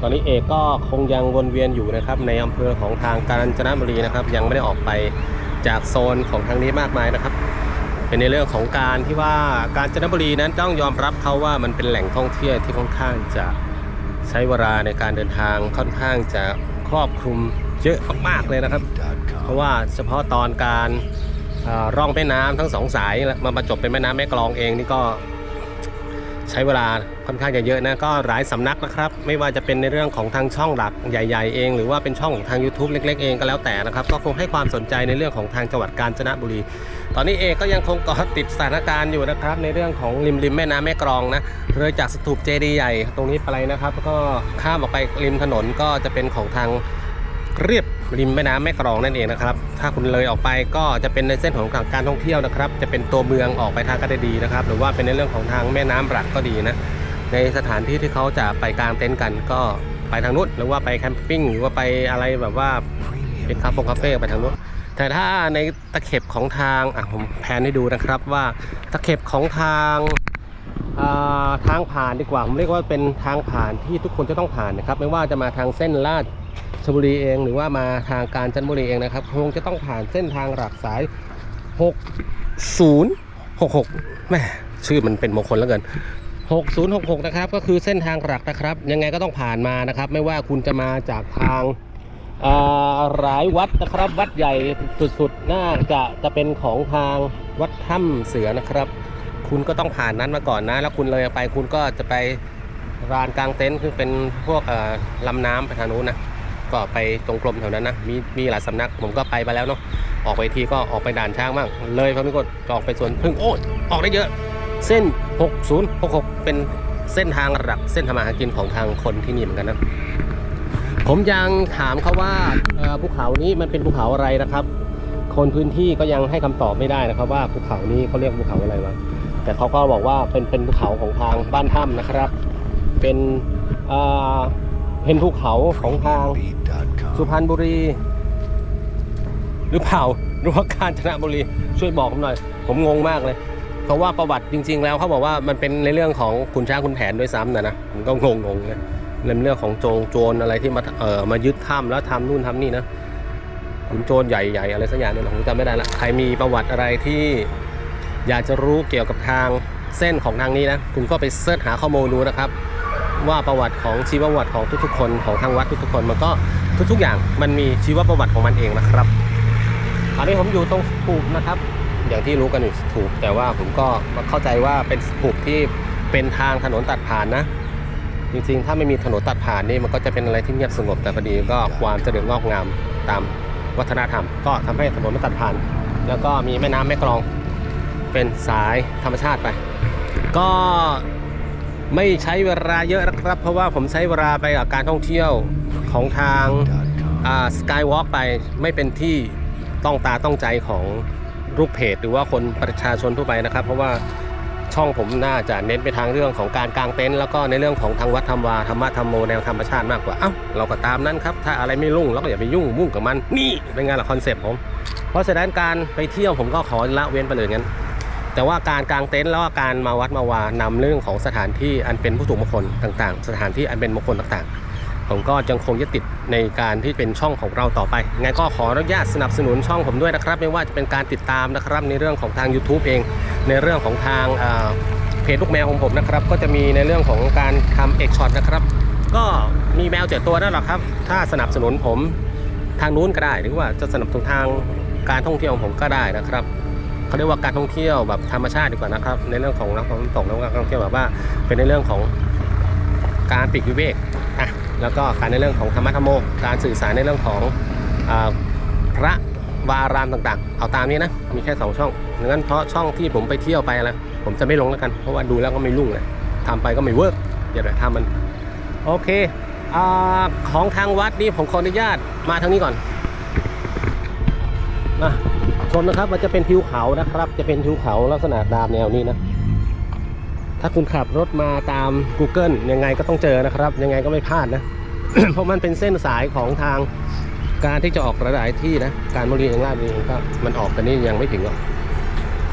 ตอนนี้เอกก็คงยังวนเวียนอยู่นะครับในอำเภอของทางกาญจนบุรีนะครับ ยังไม่ได้ออกไปจากโซนของทางนี้มากมายนะครับ เป็นในเรื่องของการที่ว่ากาญจนบุรีนั้นต้องยอมรับเขาว่ามันเป็นแหล่งท่องเที่ยวที่ค่อนข้างจะใช้เวลาในการเดินทางค่อนข้างจะครอบคลุมเยอะมากๆเลยนะครับ เพราะว่าเฉพาะตอนการร่องแม่น้ำทั้งสองสายมาประจบเป็นแม่น้ำแม่กลองเองนี่ก็ ใช้เวลาค่อนข้างจะเยอะนะก็หลายสำนักนะครับ ไม่ว่าจะเป็นในเรื่องของทางช่องหลักใหญ่ ๆ เอง หรือว่าเป็นช่องของทาง YouTube เล็ก ๆ เองก็แล้วแต่นะครับ ก็คงให้ความสนใจในเรื่องของทางจังหวัดกาญจนบุรี ตอนนี้เองก็ยังคงเกาะติดสถานการณ์อยู่นะครับ ในเรื่องของริมริมแม่น้ำแม่กรองนะเลยจากสถูปเจดีย์ใหญ่ตรงนี้ไปนะครับ ก็ข้ามออกไปริมถนนก็จะเป็นของทางเรียบ ริมแม่น้ำแม่กรองนั่นเองนะครับ ถ้าคุณเลยออกไปก็จะเป็นในเส้นของการท่องเที่ยวนะครับ จะเป็นตัวเมืองออกไปทางกระดีนะครับ หรือว่าเป็นในเรื่องของทางแม่น้ำหลักก็ดีนะ ในสถานที่ที่เขาจะไปกางเต็นท์กันก็ไปทางนู้นหรือว่าไปแคมปิ้งหรือว่าไปอะไรแบบว่าเป็นคาเฟ่คาเฟ่ไปทางนู้นแต่ถ้าในตะเข็บของทางอะผมแพนให้ดูนะครับว่าตะเข็บของทางทางผ่านดีกว่า ผมเรียกว่าเป็นทางผ่านที่ทุกคนจะต้องผ่านนะครับ ไม่ว่าจะมาทางเส้นลาด ชลบุรีเองหรือว่ามาทางกาญจนบุรีเองนะครับคงจะต้องผ่านเส้นทางหลักสาย 6066แม่ชื่อมันเป็นมงคลแล้วเกิน6066 นะครับ ก็คือเส้นทางหลักนะครับ ยังไงก็ต้องผ่านมานะครับ ไม่ว่าคุณจะมาจากทางหลายวัดนะครับ วัดใหญ่สุดๆ น่าจะจะเป็นของทางวัดถ้ำเสือนะครับ คุณก็ต้องผ่านนั้นมาก่อนนะ แล้วคุณเลยไปคุณก็จะไปลานกลางเต็นท์คือเป็นพวกลำน้ำไปทางนู้นนะ ก็ไปตรงกลมแถวนั้นนะมีมีหลายสำนักผมก็ไปมาแล้วเนาะออกไปทีก็ออกไปด่านช้างบ้างเลยพระมิกฏก็ออกไปสวนพึ่งโอ้ยออกได้เยอะ เส้น 6066 เป็นเส้นทางหลักเส้นทำมาหากินของทางคนที่นี่เหมือนกันนะผมยังถามเขาว่าภูเขานี้มันเป็นภูเขาอะไรนะครับ คนพื้นที่ก็ยังให้คำตอบไม่ได้นะครับ ว่าภูเขานี้เขาเรียกภูเขาอะไรวะแต่เขาก็บอกว่าเป็นเป็นภูเขาของทางบ้านถ้ำนะครับ เป็นอ่อ เป็นภูเขาของทางสุพรรณบุรี หรือเปล่าหรือว่ากาญจนบุรีช่วยบอกผมหน่อย ผมงงมากเลย เพราะว่าประวัติจริง ๆ แล้วเขาบอกว่ามันเป็นในเรื่องของขุนช้างขุนแผนด้วยซ้ำนะนะผมก็งงงๆเลยเรื่องเรื่องของโจงโจรอะไรที่มาเอ่อมายึดถ้ำแล้วทำนู่นทำนี่นะขุนโจรใหญ่ๆอะไรสักอย่างเนี่ยผมจำไม่ได้ละใครมีประวัติอะไรที่อยากจะรู้เกี่ยวกับทางเส้นของทางนี้นะ คุณก็ไปเสิร์ชหาข้อมูลดูนะครับ ว่าประวัติของชีวประวัติของทุกๆคนของทางวัดทุกๆคนมันก็ทุกๆอย่างมันมีชีวประวัติของมันเองนะครับตอนนี้ผมอยู่ตรงถูกนะครับ อย่างที่รู้กันอยู่ถูก แต่ว่าผมก็เข้าใจว่าเป็นถูกที่เป็นทางถนนตัดผ่านนะ จริงๆ ถ้าไม่มีถนนตัดผ่านนี่มันก็จะเป็นอะไรที่เงียบสงบแต่พอดีก็ความเจริญงอกงามตามวัฒนธรรม ก็ทำให้ถนนมันตัดผ่าน แล้วก็มีแม่น้ำแม่กลองเป็นสายธรรมชาติไป ก็ ไม่ใช้เวลาเยอะนะครับ เพราะว่าผมใช้เวลาไปกับการท่องเที่ยวของทางสกายวอล์กไปไม่เป็นที่ต้องตาต้องใจของลูกเพจหรือว่าคนประชาชนทั่วไปนะครับ เพราะว่าช่องผมน่าจะเน้นไปทางเรื่องของการกางเต็นท์แล้วก็ในเรื่องของทางวัดธรรมวาธรรมะธรรมโมแนวธรรมชาติมากกว่า เอ้าเราก็ตามนั้นครับ ถ้าอะไรไม่รุ่งเราก็อย่าไปยุ่งมุ่งกับมัน นี่เป็นไงล่ะคอนเซปต์ผม เพราะฉะนั้นการไปเที่ยวผมก็ขอละเว้นไปเลยงั้น แต่ว่าการกางเต็นท์แล้วกการมาวัดมาวานำเรื่องของสถานที่อันเป็นผู้ถูกมงคลต่างๆ สถานที่อันเป็นมงคลต่างๆ ผมก็ยังคงยึดติดในการที่เป็นช่องของเราต่อไปไงก็ขออนุญาตสนับสนุนช่องผมด้วยนะครับ ไม่ว่าจะเป็นการติดตามนะครับในเรื่องของทาง YouTube เอง ในเรื่องของทางเอ่อเพจลูกแมวของผมนะครับ ก็จะมีในเรื่องของการทำเอกช็อตนะครับ ก็มีแมวเจ็ดตัวนั่นแหละครับ ถ้าสนับสนุนผมทางนู้นก็ได้ หรือว่าจะสนับสนุนทางการท่องเที่ยวของผมก็ได้นะครับ เขาเรียกว่าการท่องเที่ยวแบบธรรมชาติดีกว่านะครับ ในเรื่องของนักท่องตกแล้วการท่องเที่ยวแบบว่า เป็นในเรื่องของการปลีกวิเวกอะแล้วก็การในเรื่องของธรรมะธรรมโมการสื่อสารในเรื่องของอพระวารามต่างๆ เอาตามนี้นะ มีแค่สองช่องงั้นเพราะช่องที่ผมไปเที่ยวไปแล้วผมจะไม่ลงแล้วกัน เพราะว่าดูแล้วก็ไม่รุ่งเลยทำไปก็ไม่เวิร์กอย่าไปทำมัน โอเคอของทางวัดนี่ผมขออนุญาตมาทางนี้ก่อนนะ ชมนะครับ มันจะเป็นทิวเขานะครับ จะเป็นทิวเขาลักษณะดามแนวนี้นะ ถ้าคุณขับรถมาตาม Google ยังไงก็ต้องเจอนะครับ ยังไงก็ไม่พลาดนะ เพราะมันเป็นเส้นสายของทางการที่จะออกหลายที่นะ การบริเองลาดเองก็มันออกกันนี่ยังไม่ถึงหรอก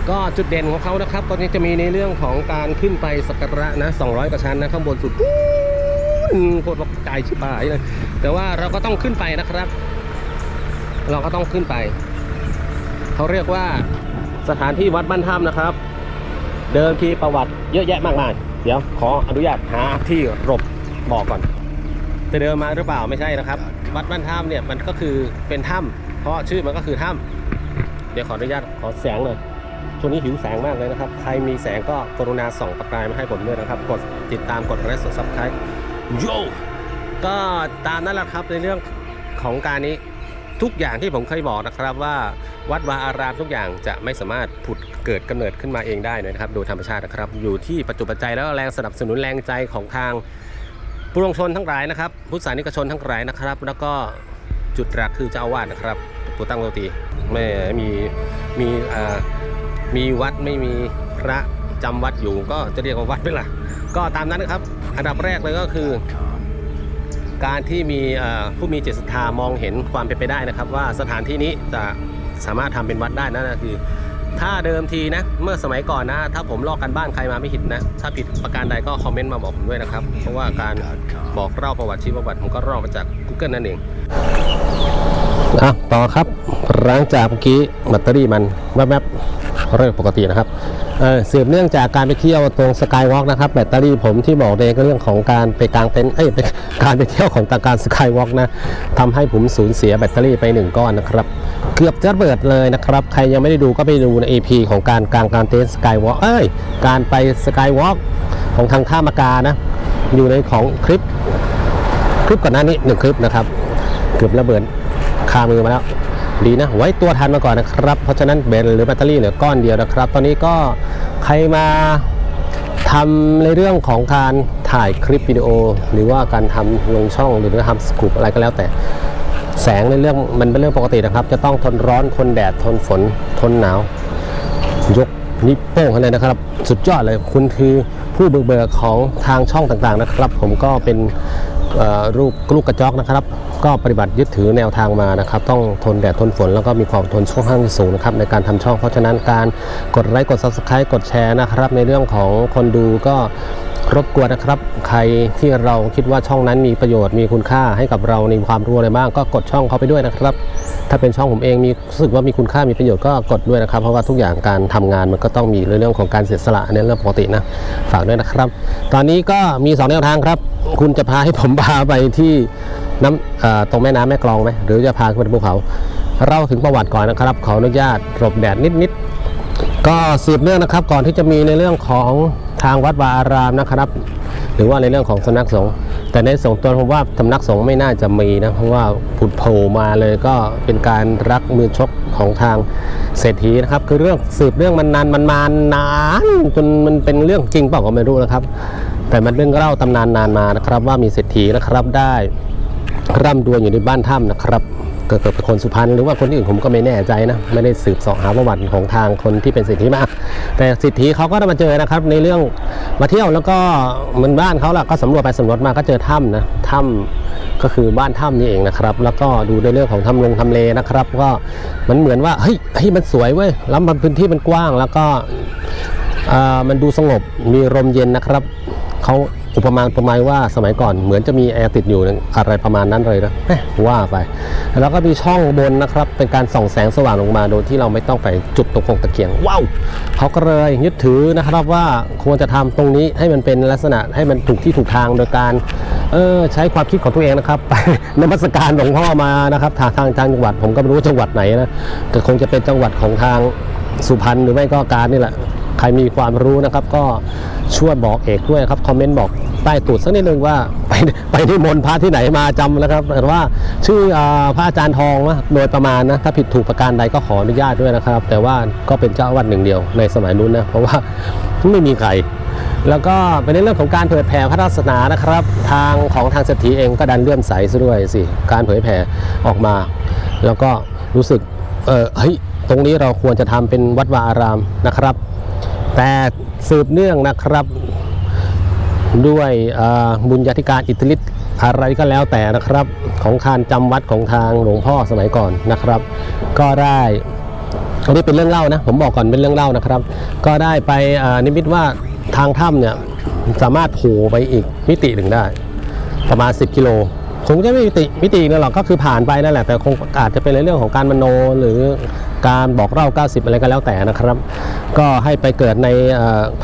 ก็จุดเด่นของเขานะครับ ตอนนี้จะมีในเรื่องของการขึ้นไปสักการะนะ 200 กว่าชั้นนะ ข้างบนสุดปุ๊โคตรตกใจชิบหายเลยแต่ว่าเราก็ต้องขึ้นไปนะครับ เราก็ต้องขึ้นไป เขาเรียกว่าสถานที่วัดบ้านถ้ำนะครับ เดิมทีประวัติเยอะแยะมากมาย เดี๋ยวขออนุญาตหาที่หลบบอกก่อนจะเดินมาหรือเปล่าไม่ใช่นะครับ วัดบ้านถ้ำเนี่ยมันก็คือเป็นถ้ำเพราะชื่อมันก็คือถ้ำเดี๋ยวขออนุญาตขอแสงหน่อยช่วงนี้หิวแสงมากเลยนะครับ ใครมีแสงก็กรุณาส่องประกายมาให้ผมด้วยนะครับ กดติดตามกดไลค์กดซับสไครต์โยก็ตามนั้นแหละครับในเรื่องของการนี้ ทุกอย่างที่ผมเคยบอกนะครับว่าวัดวาอารามทุกอย่างจะไม่สามารถผุดเกิดกำเนิดขึ้นมาเองได้นะครับ โดยธรรมชาตินะครับ อยู่ที่ปัจจุบันใจแล้วก็แรงสนับสนุนแรงใจของทางปวงชนทั้งหลายนะครับ พุทธศาสนิกชนทั้งหลายนะครับ แล้วก็จุดหลักคือเจ้าอาวาสนะครับตัวตั้งตัวตีไม่มีมีอ่ามีวัดไม่มีพระจำวัดอยู่ก็จะเรียกว่าวัดไหมล่ะก็ตามนั้นนะครับ อันดับแรกเลยก็คือ การที่มีผู้มีจิตศรัทธามองเห็นความเป็นไปได้นะครับ ว่าสถานที่นี้จะสามารถทำเป็นวัดได้นั่นคือ ถ้าเดิมทีนะเมื่อสมัยก่อนนะ ถ้าผมลอกกันบ้านใครมาไม่ผิดนะ ถ้าผิดประการใดก็คอมเมนต์มาบอกผมด้วยนะครับ เพราะว่าการบอกเล่าประวัติชีวประวัติผมก็ลอกมาจาก Google นั่นเองอะต่อครับหลังจากเมื่อกี้แบตเตอรี่มันแวบๆเริ่มปกตินะครับ สืบเนื่องจากการไปเที่ยวตรงสกายวอล์กนะครับ แบตเตอรี่ผมที่บอกเองก็เรื่องของการไปกลางเต็นท์เอ้ยไปการไปเที่ยวของตาการสกายวอล์กนะทำให้ผมสูญเสียแบตเตอรี่ไปหนึ่งก้อนนะครับ เกือบจะระเบิดเลยนะครับ ใครยังไม่ได้ดูก็ไปดูใน AP ของการกลางการเต็นท์สกายวอล์กเอ้ย การไปสกายวอล์กของทางท่ามากานะ อยู่ในของคลิป คลิปก่อนหน้านี้หนึ่งคลิปนะครับ เกือบระเบิดคามือมาแล้ว ดีนะไว้ตัวทันมาก่อนนะครับ เพราะฉะนั้นเบนหรือแบตเตอรี่เหลือก้อนเดียวนะครับ ตอนนี้ก็ใครมาทำในเรื่องของการถ่ายคลิปวิดีโอ หรือว่าการทำลงช่องหรือทำสกูปอะไรก็แล้วแต่ แสงในเรื่องมันเป็นเรื่องปกตินะครับ จะต้องทนร้อนทนแดดทนฝนทนหนาวยกนิ้วโป้งเลยนะครับ สุดยอดเลยคุณคือผู้เบิกเบิกของทางช่องต่างๆนะครับ ผมก็เป็นเอ่อลูกลูกกระจอกนะครับ ก็ปฏิบัติยึดถือแนวทางมานะครับ ต้องทนแดดทนฝนแล้วก็มีความทนช่วงข้างสูงนะครับในการทำช่องเพราะฉะนั้นการกดไลค์กด subscribe กดแชร์นะครับ ในเรื่องของคนดูก็รบกวนนะครับ ใครที่เราคิดว่าช่องนั้นมีประโยชน์มีคุณค่าให้กับเราในความรู้อะไรบ้าง ก็กดช่องเขาไปด้วยนะครับ ถ้าเป็นช่องผมเองมีรู้สึกว่ามีคุณค่ามีประโยชน์ก็กดด้วยนะครับ เพราะว่าทุกอย่างการทำงานมันก็ต้องมีเรื่องของการเสียสละอันนี้เรื่องปกตินะฝากด้วยนะครับ ตอนนี้ก็มีสองแนวทางครับ คุณจะพาให้ผมพาไปที่ น้ำตรงแม่น้ำแม่กลองไหมหรือจะพาขึ้นไปภูเขาเราถึงประวัติก่อนนะครับขออนุญาตหลบแดดนิดๆก็สืบเนื่องนะครับก่อนที่จะมีในเรื่องของทางวัดวาอารามนะครับ หรือว่าในเรื่องของสำนักสงฆ์แต่ในส่วนตัวผมว่าสำนักสงฆ์ไม่น่าจะมีนะเพราะว่าผุดโผล่มาเลยก็เป็นการรักมือชกของทางเศรษฐีนะครับ คือเรื่องสืบเรื่องมันนานมันมานานจนมันเป็นเรื่องจริงเปล่าก็ไม่รู้นะครับ แต่มันเรื่องเล่าตำนานนานมานะครับ ว่ามีเศรษฐีนะครับได้ ร่ำรวยอยู่ในบ้านถ้ำนะครับเกิดเป็นคนสุพรรณหรือว่าคนอื่นผมก็ไม่แน่ใจนะไม่ได้สืบสอบหาประวัติของทางคนที่เป็นเศรษฐีมาแต่เศรษฐีเขาก็ได้มาเจอนะครับ ในเรื่องมาเที่ยวแล้วก็เหมือนบ้านเขาล่ะก็สำรวจไปสำรวจมาก็เจอถ้ำนะถ้ำก็คือบ้านถ้ำนี่เองนะครับ แล้วก็ดูในเรื่องของทำลงทำเลนะครับ ก็มันเหมือนว่าเฮ้ยเฮ้ยมันสวยเว้ยแล้วมันพื้นที่มันกว้างแล้วก็อ่ามันดูสงบมีลมเย็นนะครับเขา อุปมาอุปไมยว่าสมัยก่อนเหมือนจะมีแอร์ติดอยู่อะไรประมาณนั้นเลยนะว่าไป แล้วก็มีช่องบนนะครับ เป็นการส่องแสงสว่างลงมาโดยที่เราไม่ต้องไปจุดตรงคงตะเกียงว้าวเขาก็เลยยึดถือนะครับว่าควรจะทำตรงนี้ให้มันเป็นลักษณะให้มันถูกที่ถูกทางโดยการเออใช้ความคิดของตัวเองนะครับไปนมัสการหลวงพ่อมานะครับทางทางจังหวัดผมก็ไม่รู้จังหวัดไหนนะแต่คงจะเป็นจังหวัดของทางสุพรรณหรือไม่ก็การนี่แหละใครมีความรู้นะครับก็ช่วยบอกเอกด้วยครับ คอมเมนต์บอก ใต้ตูดสักนิดนึงว่าไปไปที่มนพระที่ไหนมาจำแล้วครับแต่ว่าชื่อพระอาจารย์ทองนะโดยประมาณนะถ้าผิดถูกประการใดก็ขออนุญาตด้วยนะครับ แต่ว่าก็เป็นเจ้าวัดหนึ่งเดียวในสมัยนู้นนะเพราะว่าไม่มีใครแล้วก็เป็นในเรื่องของการเผยแผ่พระศาสนานะครับ ทางของทางเศรษฐีเองก็ดันเลื่อมใสซะด้วยสิการเผยแผ่ออกมา แล้วก็รู้สึกเออเฮ้ยตรงนี้เราควรจะทำเป็นวัดวาอารามนะครับ แต่สืบเนื่องนะครับ ด้วยบุญญาธิการอิทธิฤทธิ์อะไรก็แล้วแต่นะครับ ของการจำวัดของทางหลวงพ่อสมัยก่อนนะครับ ก็ได้อันนี้เป็นเรื่องเล่านะผมบอกก่อนเป็นเรื่องเล่านะครับ ก็ได้ไปอนิมิตว่าทางถ้ำเนี่ยสามารถโผล่ไปอีกมิติหนึ่งได้ ประมาณ 10 กิโลคงจะไม่มิติมิตินั่นหรอกก็คือผ่านไปนั่นแหละแต่คงอาจจะเป็นในเรื่องของการมโนหรือการบอกเล่า 90 อะไรก็แล้วแต่นะครับ ก็ให้ไปเกิดใน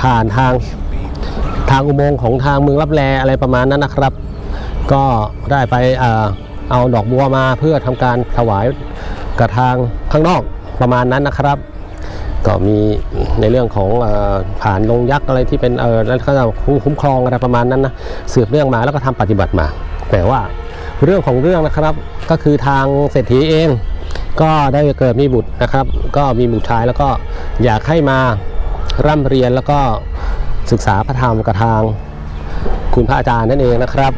ผ่านทาง ทางอุโมงค์ของทางเมืองรับแลอะไรประมาณนั้นนะครับ ก็ได้ไปเอาดอกบัวมาเพื่อทำการถวายกับทางข้างนอกประมาณนั้นนะครับ ก็มีในเรื่องของอผ่านลงยักษ์อะไรที่เป็นเออแล้วก็คุ้มครองอะไรประมาณนั้นนะสืบเรื่องมาแล้วก็ทำปฏิบัติมา แต่ว่าเรื่องของเรื่องนะครับก็คือทางเศรษฐีเอง ก็ได้เกิดมีบุตรนะครับ ก็มีบุตรชายแล้วก็อยากให้มาร่ำเรียนแล้วก็ ศึกษาพระธรรมกับทาง คุณพระอาจารย์นั่นเองนะครับ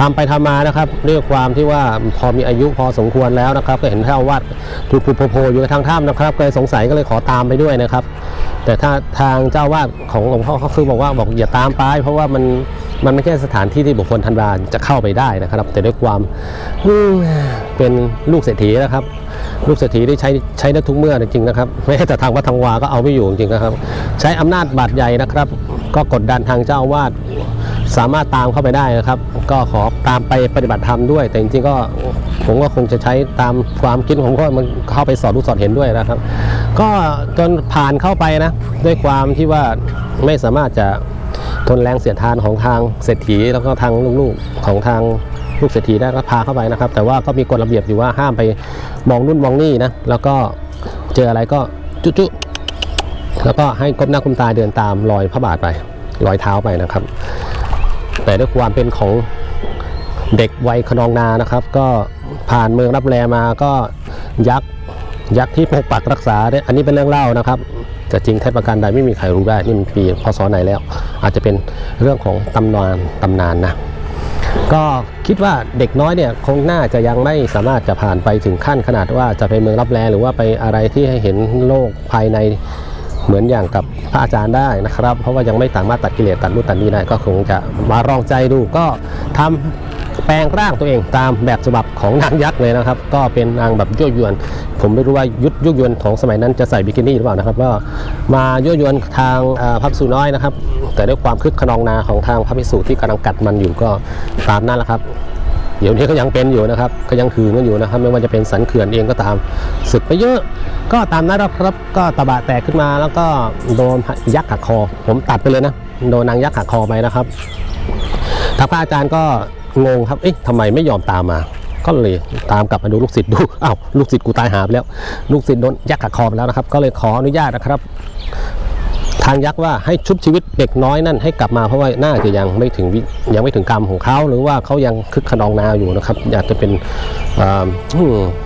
ทำไปทำมานะครับด้วยความที่ว่าพอมีอายุพอสมควรแล้วนะครับ ก็เห็นเจ้าวาดผุดผุดโผล่อยู่ทางถ้ำนะครับก็เลยสงสัยก็เลยขอตามไปด้วยนะครับ แต่ถ้าทางเจ้าวาดของหลวงพ่อเขาคือบอกว่าบอกอย่าตามไป เพราะว่ามันมันไม่ใช่สถานที่ที่บุคคลธันวาจะเข้าไปได้นะครับ แต่ด้วยความเป็นลูกเศรษฐีนะครับ ลูกเศรษฐีได้ใช้ใช้ได้ทุกเมื่อจริงๆนะครับแม้แต่ทางวัดทางวาก็เอาไม่อยู่จริงๆนะครับ ใช้อำนาจบาดใหญ่นะครับ ก็กดดันทางเจ้าอาวาสสามารถตามเข้าไปได้นะครับ ก็ขอตามไปปฏิบัติธรรมด้วย แต่จริงๆก็ผมก็คงจะใช้ตามความคิดของผมก็มันเข้าไปสอดรู้สอดเห็นด้วยนะครับ ก็จนผ่านเข้าไปนะด้วยความที่ว่าไม่สามารถจะทนแรงเสียดทานของทางเศรษฐีแล้วก็ทางลูกๆของทางลูกเศรษฐีได้ก็พาเข้าไปนะครับ แต่ว่าก็มีกฎระเบียบอยู่ว่าห้ามไป มองนู่นมองนี่นะ แล้วก็เจออะไรก็จุ๊ๆแล้วก็ให้ก้มหน้าก้มตาเดินตามรอยพระบาทไป รอยเท้าไปนะครับ แต่ด้วยความเป็นของเด็กวัยขนองนานะครับ ก็ผ่านเมืองรับแลมาก็ยักษ์ยักษ์ที่ปกปักรักษาเนี่ยอันนี้เป็นเรื่องเล่านะครับจะจริงเท็จประการใดไม่มีใครรู้ได้นี่มันปีพศไหนแล้ว อาจจะเป็นเรื่องของตำนานตำนานนะ ก็คิดว่าเด็กน้อยเนี่ยคงน่าจะยังไม่สามารถจะผ่านไปถึงขั้นขนาดว่าจะไปเมืองรับแลหรือว่าไปอะไรที่ให้เห็นโลกภายในเหมือนอย่างกับพระอาจารย์ได้นะครับ เพราะว่ายังไม่สามารถตัดกิเลสตัดนู่นตัดนี้ได้ก็คงจะมาลองใจดูก็ทำ แปลงร่างตัวเองตามแบบฉบับของนางยักษ์เลยนะครับ ก็เป็นนางแบบยั่วยวน ผมไม่รู้ว่ายุทธยุยวนของสมัยนั้นจะใส่บิกินี่หรือเปล่านะครับก็มายั่วยวนทางพระภิกษุน้อยนะครับ แต่ด้วยความคึกขนองนาของทางพระภิกษุที่กำลังกัดมันอยู่ก็ตามนั่นแหละครับเดี๋ยวนี้ก็ยังเป็นอยู่นะครับ ก็ยังถือกันอยู่นะครับ ไม่ว่าจะเป็นสันเขื่อนเองก็ตามสึกไปเยอะ ก็ตามนั้นครับก็ตะบะแตกขึ้นมาแล้วก็โดนยักษ์หักคอ ผมตัดไปเลยนะ โดนนางยักษ์หักคอไปนะครับทางพระอาจารย์ก็ งงครับเอ๊ะทำไมไม่ยอมตามมา ก็เลยตามกลับมาดูลูกศิษย์ดูอ้าวลูกศิษย์กูตายหาไปแล้ว ลูกศิษย์โดนยักษ์หักคอไปแล้วนะครับ ก็เลยขออนุญาตนะครับ ทางยักษ์ว่าให้ชุบชีวิตเด็กน้อยนั่นให้กลับมาเพราะว่าน่าจะยังไม่ถึงวิยังไม่ถึงกรรมของเขาหรือว่าเขายังคึกขนองนาอยู่นะครับ อยากจะเป็น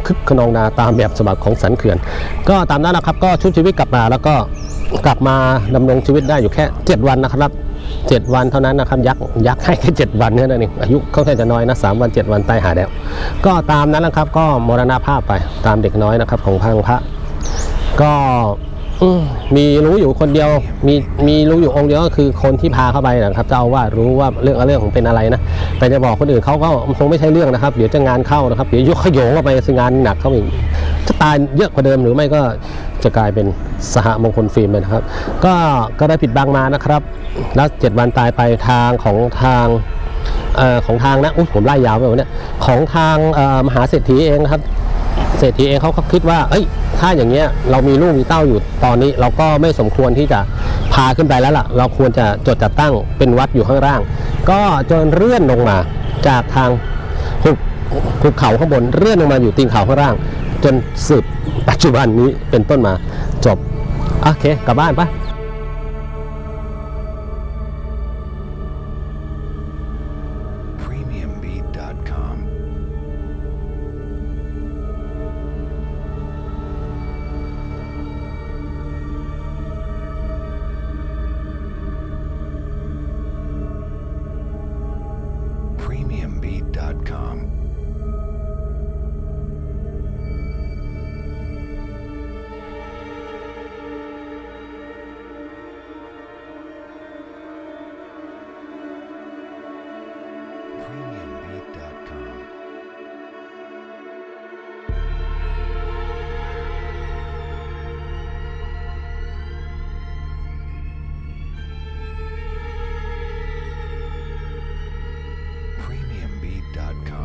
คึกขนองนาตามแบบฉบับของสันเขื่อน ก็ตามนั้นนะครับ ก็ชุบชีวิตกลับมาแล้วก็กลับมาดำรงชีวิตได้อยู่แค่ 7 วันนะครับ เจ็ดวันเท่านั้นนะครับ ยักษ์ยักษ์ให้แค่เจ็ดวันเท่านั้นเองอายุเขาแค่จะน้อยนะสามวันเจ็ดวันตายหาแล้ว ก็ตามนั้นนะครับก็มรณภาพไปตามเด็กน้อยนะครับของพังพระก็ อืมมีรู้อยู่คนเดียว มีมีรู้อยู่องค์เดียวก็คือคนที่พาเข้าไปนะครับเจ้าอาวาสรู้ว่าเรื่องเรื่องของเป็นอะไรนะแต่จะบอกคนอื่นเขาก็คงไม่ใช่เรื่องนะครับ เดี๋ยวจะงานเข้านะครับเดี๋ยวยกขยงเข้าไปซึ่งงานหนักเข้าอีกจะตายเยอะกว่าเดิมหรือไม่ก็จะกลายเป็นสหมงคลฟิล์มนะครับ ก็ก็ได้ปิดบังมานะครับ แล้วเจ็ดวันตายไปทางของทางเอ่อของทางนะอุ๊ยผมไล่ยาวไปหมดเนี่ยของทางเอ่อมหาเศรษฐีเองนะครับ เศรษฐีเองเขาก็คิดว่า เอ้ย ถ้าอย่างเงี้ยเรามีลูกมีเต้าอยู่ตอนนี้ เราก็ไม่สมควรที่จะพาขึ้นไปแล้วล่ะ เราควรจะจดจัดตั้งเป็นวัดอยู่ข้างล่าง ก็จนเลื่อนลงมาจากทางหุบหุบเขาข้างบนเลื่อนลงมาอยู่ตีนเขาข้างล่าง จนสืบปัจจุบันนี้เป็นต้นมาจบ โอเค กลับบ้านปะ www.thebrainfeedershow.com.